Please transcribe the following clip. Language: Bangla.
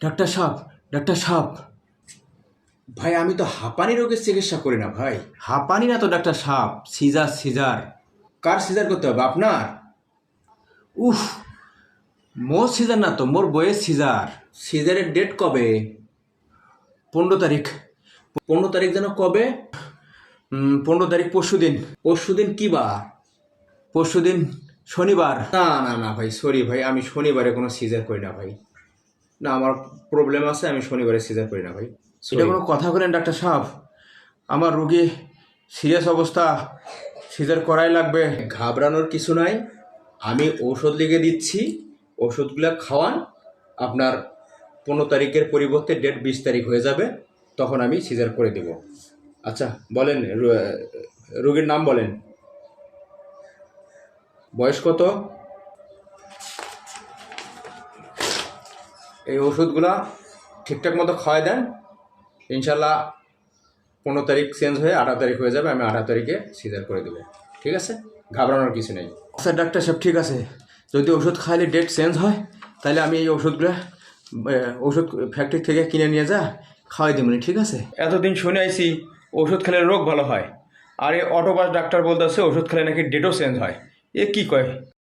ডাক্তার সাহেব ডাক্তার সাহেব। ভাই আমি তো হাঁপানি রোগের চিকিৎসা করি না ভাই। হাঁপানি না তো ডাক্তার সাহেব সিজার সিজার। কার সিজার করতে হবে আপনার? উফ মোর সিজার না তো মোর বইয়ের সিজার। সিজারের ডেট কবে? পনেরো তারিখ। পনেরো তারিখ যেন কবে? পনেরো তারিখ পরশু দিন। পরশু দিন কি বার? পরশু দিন শনিবার। না না না ভাই সরি ভাই আমি শনিবারে কোনো সিজার করি না ভাই। না আমার প্রবলেম আছে আমি শনিবারে সিজার করি না ভাই। এটা কোনো কথা বলেন ডাক্তার সাহেব। আমার রোগী সিরিয়াস অবস্থা সিজার করাই লাগবে। ঘাবড়ানোর কিছু নাই আমি ঔষধ লিখে দিচ্ছি ওষুধগুলো খাওয়ান আপনার পনেরো তারিখের পরিবর্তে ডেট বিশ তারিখ হয়ে যাবে তখন আমি সিজার করে দেব। আচ্ছা বলেন রোগীর নাম বলেন। বয়স কত? এই ওষুধগুলা ঠিকঠাক মতো খাওয়াই দেন। ইনশাল্লাহ পনেরো তারিখ চেঞ্জ হয়ে আঠারো তারিখ হয়ে যাবে আমি আঠারো তারিখে সিজার করে দেবো। ঠিক আছে? ঘাবড়ানোর কিছু নেই। আচ্ছা ডাক্তার সাহেব ঠিক আছে। যদি ওষুধ খাইলে ডেট চেঞ্জ হয় তাহলে আমি এই ওষুধগুলো ওষুধ ফ্যাক্টরি থেকে কিনে নিয়ে যা খাওয়াই দেবনি ঠিক আছে? এতদিন শুনে আইছি ওষুধ খেলে রোগ ভালো হয়। আর এই অটোপাস ডাক্তার বলতে বলতেছে ওষুধ খেলে নাকি ডেটও চেঞ্জ হয়। এ কী কয়?